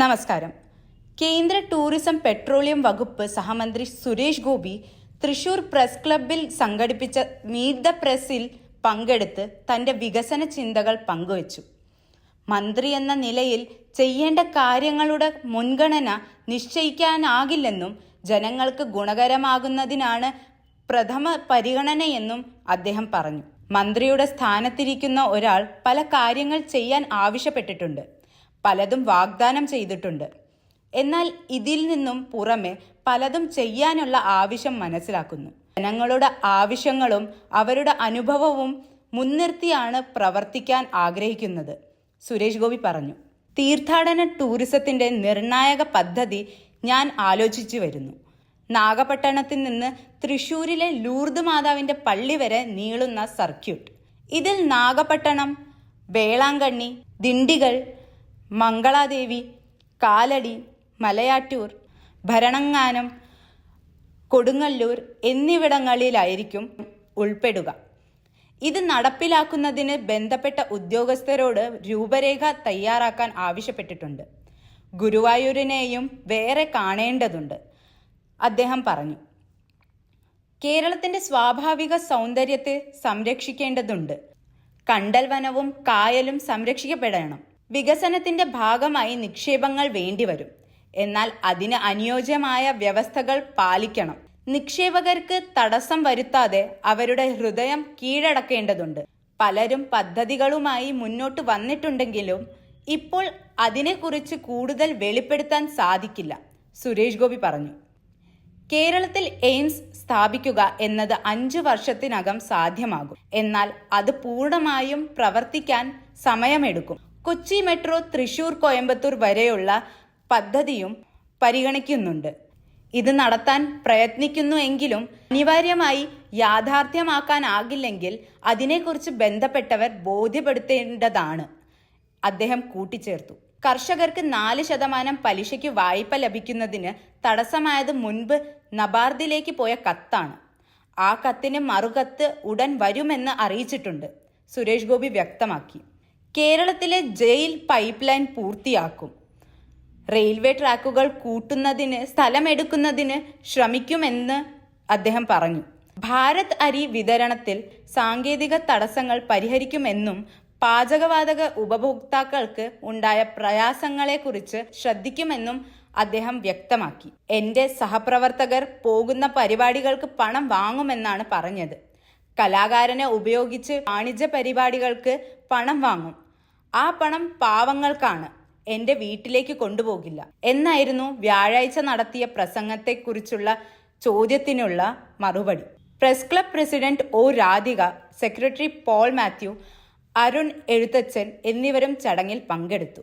നമസ്കാരം. കേന്ദ്ര tourism petroleum വകുപ്പ് സഹമന്ത്രി സുരേഷ് ഗോപി തൃശൂർ പ്രസ് ക്ലബിൽ സംഘടിപ്പിച്ച മീറ്റ് ദ പ്രസിൽ പങ്കെടുത്ത് തന്റെ വികസന ചിന്തകൾ പങ്കുവച്ചു. മന്ത്രി എന്ന നിലയിൽ ചെയ്യേണ്ട കാര്യങ്ങളുടെ മുൻഗണന നിശ്ചയിക്കാനാകില്ലെന്നും ജനങ്ങൾക്ക് ഗുണകരമാകുന്നതിനാണ് പ്രഥമ പരിഗണനയെന്നും അദ്ദേഹം പറഞ്ഞു. മന്ത്രിയുടെ സ്ഥാനത്തിരിക്കുന്ന ഒരാൾ പല കാര്യങ്ങൾ ചെയ്യാൻ ആവശ്യപ്പെട്ടിട്ടുണ്ട്. പലതും വാഗ്ദാനം ചെയ്തിട്ടുണ്ട്. എന്നാൽ ഇതിൽ നിന്നും പുറമെ പലതും ചെയ്യാനുള്ള ആവശ്യം മനസ്സിലാക്കുന്നു. ജനങ്ങളുടെ ആവശ്യങ്ങളും അവരുടെ അനുഭവവും മുൻനിർത്തിയാണ് പ്രവർത്തിക്കാൻ ആഗ്രഹിക്കുന്നത്. സുരേഷ് ഗോപി പറഞ്ഞു. തീർത്ഥാടന ടൂറിസത്തിന്റെ നിർണായക പദ്ധതി ഞാൻ ആലോചിച്ചു വരുന്നു. നാഗപട്ടണത്തിൽ നിന്ന് തൃശൂരിലെ ലൂർദ് മാതാവിന്റെ പള്ളി വരെ നീളുന്ന സർക്യൂട്ട്. ഇതിൽ നാഗപട്ടണം വേളാങ്കണ്ണി ദിണ്ടികൾ മംഗളാദേവി കാലടി മലയാറ്റൂർ ഭരണങ്ങാനം കൊടുങ്ങല്ലൂർ എന്നിവിടങ്ങളിലായിരിക്കും ഉൾപ്പെടുക. ഇത് നടപ്പിലാക്കുന്നതിന് ബന്ധപ്പെട്ട ഉദ്യോഗസ്ഥരോട് രൂപരേഖ തയ്യാറാക്കാൻ ആവശ്യപ്പെട്ടിട്ടുണ്ട്. ഗുരുവായൂരിനെയും വേറെ കാണേണ്ടതുണ്ട് അദ്ദേഹം പറഞ്ഞു. കേരളത്തിന്റെ സ്വാഭാവിക സൗന്ദര്യത്തെ സംരക്ഷിക്കേണ്ടതുണ്ട്. കണ്ടൽവനവും കായലും സംരക്ഷിക്കപ്പെടണം. വികസനത്തിന്റെ ഭാഗമായി നിക്ഷേപങ്ങൾ വേണ്ടിവരും. എന്നാൽ അതിന് അനുയോജ്യമായ വ്യവസ്ഥകൾ പാലിക്കണം. നിക്ഷേപകർക്ക് തടസ്സം വരുത്താതെ അവരുടെ ഹൃദയം കീഴടക്കേണ്ടതുണ്ട്. പലരും പദ്ധതികളുമായി മുന്നോട്ട് വന്നിട്ടുണ്ടെങ്കിലും ഇപ്പോൾ അതിനെക്കുറിച്ച് കൂടുതൽ വെളിപ്പെടുത്താൻ സാധിക്കില്ല സുരേഷ് ഗോപി പറഞ്ഞു. കേരളത്തിൽ എയിംസ് സ്ഥാപിക്കുക എന്നത് അഞ്ചു വർഷത്തിനകം സാധ്യമാകും. എന്നാൽ അത് പൂർണമായും പ്രവർത്തിക്കാൻ സമയമെടുക്കും. കൊച്ചി മെട്രോ തൃശൂർ കോയമ്പത്തൂർ വരെയുള്ള പദ്ധതിയും പരിഗണിക്കുന്നുണ്ട്. ഇത് നടത്താൻ പ്രയത്നിക്കുന്നു എങ്കിലും അനിവാര്യമായി യാഥാർത്ഥ്യമാക്കാനാകില്ലെങ്കിൽ അതിനെക്കുറിച്ച് ബന്ധപ്പെട്ടവർ ബോധ്യപ്പെടുത്തേണ്ടതാണ്. അദ്ദേഹം കൂട്ടിച്ചേർത്തു. കർഷകർക്ക് നാല് ശതമാനം പലിശയ്ക്ക് വായ്പ ലഭിക്കുന്നതിന് തടസ്സമായത് മുൻപ് നബാർദിലേക്ക് പോയ കത്താണ്. ആ കത്തിന് മറുകത്ത് ഉടൻ വരുമെന്ന് അറിയിച്ചിട്ടുണ്ട് സുരേഷ് ഗോപി വ്യക്തമാക്കി. കേരളത്തിലെ ജയിൽ പൈപ്പ് ലൈൻ പൂർത്തിയാക്കും. റെയിൽവേ ട്രാക്കുകൾ കൂട്ടുന്നതിന് സ്ഥലമെടുക്കുന്നതിന് ശ്രമിക്കുമെന്ന് അദ്ദേഹം പറഞ്ഞു. ഭാരത് അരി വിതരണത്തിൽ സാങ്കേതിക തടസ്സങ്ങൾ പരിഹരിക്കുമെന്നും പാചകവാതക ഉപഭോക്താക്കൾക്ക് ഉണ്ടായ പ്രയാസങ്ങളെക്കുറിച്ച് ശ്രദ്ധിക്കുമെന്നും അദ്ദേഹം വ്യക്തമാക്കി. എന്റെ സഹപ്രവർത്തകർ പോകുന്ന പരിപാടികൾക്ക് പണം വാങ്ങുമെന്നാണ് പറഞ്ഞത്. കലാകാരനെ ഉപയോഗിച്ച് വാണിജ്യ പരിപാടികൾക്ക് പണം വാങ്ങും. ആ പണം പാവങ്ങൾക്കാണ് എന്റെ വീട്ടിലേക്ക് കൊണ്ടുപോകില്ല. എന്നായിരുന്നു വ്യാഴാഴ്ച നടത്തിയ പ്രസംഗത്തെക്കുറിച്ചുള്ള ചോദ്യത്തിനുള്ള മറുപടി. Press club president O Radhika secretary Paul Mathew Arun Ezhuthachan എന്നിവരും ചടങ്ങിൽ പങ്കെടുത്തു.